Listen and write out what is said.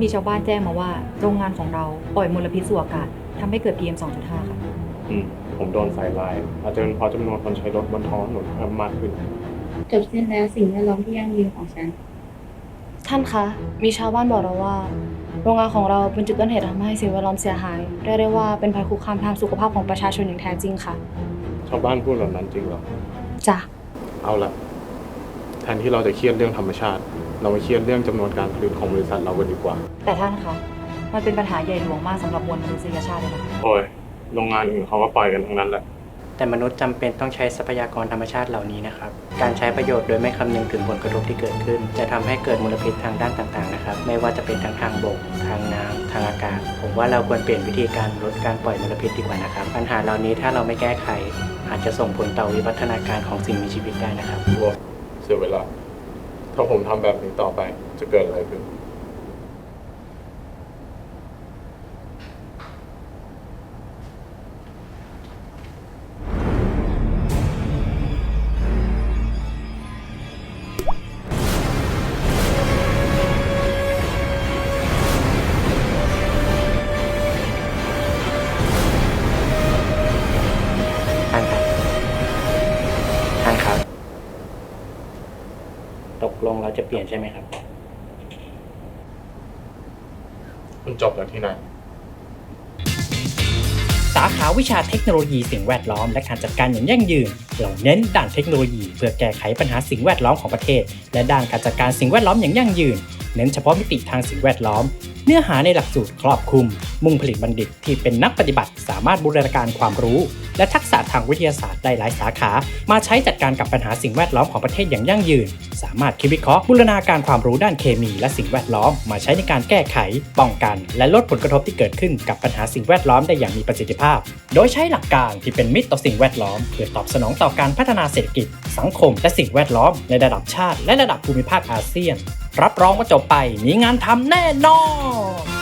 มีชาวบ้านแจ้งมาว่าโรงงานของเราปล่อยมลพิษสู่อากาศทำให้เกิด PM 2.5 ค่ะ อืมผมโดนใส่ร้าย อาจจะเป็นเพราะจำนวนคนใช้รถบนท้องถนนเพิ่มมากขึ้น จบสิ้นแล้วสิ่งแวดล้อมที่ยั่งยืนของฉัน ท่านคะ มีชาวบ้านบอกเราว่า โรงงานของเราเป็นจุดต้นเหตุทำให้สิ่งแวดล้อมเสียหายเรียกได้ว่าเป็นภัยคุกคามทางสุขภาพของประชาชนอย่างแท้จริงค่ะ ชาวบ้านพูดแบบนั้นจริงเหรอ จ้ะ เอาละแทนที่เราจะเครียดเรื่องธรรมชาติ เรามาเครียดเรื่องจำนวนการผลิตของบริษัทเรากันดีกว่า แต่ท่านคะ มันเป็นปัญหาใหญ่หลวงมากสำหรับมวลมนุษยชาติเลยนะคะโอ้ยโรงงานอื่นเขาก็ปล่อยกันทั้งนั้นแหละแต่มนุษย์จำเป็นต้องใช้ทรัพยากรธรรมชาติเหล่านี้นะครับ การใช้ประโยชน์โดยไม่คำนึงถึงผลกระทบที่เกิดขึ้น จะทำให้เกิดมลพิษทางด้านต่างๆนะครับ ไม่ว่าจะเป็นทางทางบก ทางน้ำทางอากาศ ผมว่าเราควรเปลี่ยนวิธีการลดการปล่อยมลพิษดีกว่านะครับ ปัญหาเหล่านี้ถ้าเราไม่แก้ไข อาจจะส่งผลต่อวิวัฒนาการของสิ่งมีชีวิตได้นะครับรวม เสียเวลา ถ้าผมทำแบบนี้ต่อไปจะเกิดอะไรขึ้น ตกลงเราจะเปลี่ยนใช่ไหมครับ คุณจบจากที่ไหน สาขาวิชาเทคโนโลยีสิ่งแวดล้อมและการจัดการอย่างยั่งยืน เราเน้นด้านเทคโนโลยี เพื่อแก้ไขปัญหาสิ่งแวดล้อมของประเทศ และด้านการจัดการสิ่งแวดล้อมอย่างยั่งยืน เน้นเฉพาะมิติทางสิ่งแวดล้อม เนื้อหาในหลักสูตรครอบคลุม มุ่งผลิตบัณฑิตที่เป็นนักปฏิบัติ สามารถบูรณาการความรู้ และทักษะทางวิทยาศาสตร์ได้หลายสาขา มาใช้จัดการกับปัญหาสิ่งแวดล้อมของประเทศอย่างยั่งยืน สามารถคิดวิเคราะห์บูรณาการความรู้ด้านเคมีและสิ่งแวดล้อม มาใช้ในการแก้ไข ป้องกัน และลดผลกระทบที่เกิดขึ้นกับปัญหาสิ่งแวดล้อมได้อย่างมีประสิทธิภาพ โดยใช้หลักการที่เป็นมิตรต่อสิ่งแวดล้อม เพื่อตอบสนองต่อการพัฒนาเศรษฐกิจ สังคม และสิ่งแวดล้อม ในระดับชาติ และระดับภูมิภาคอาเซียนรับรองว่าจบไปมีงานทำแน่นอน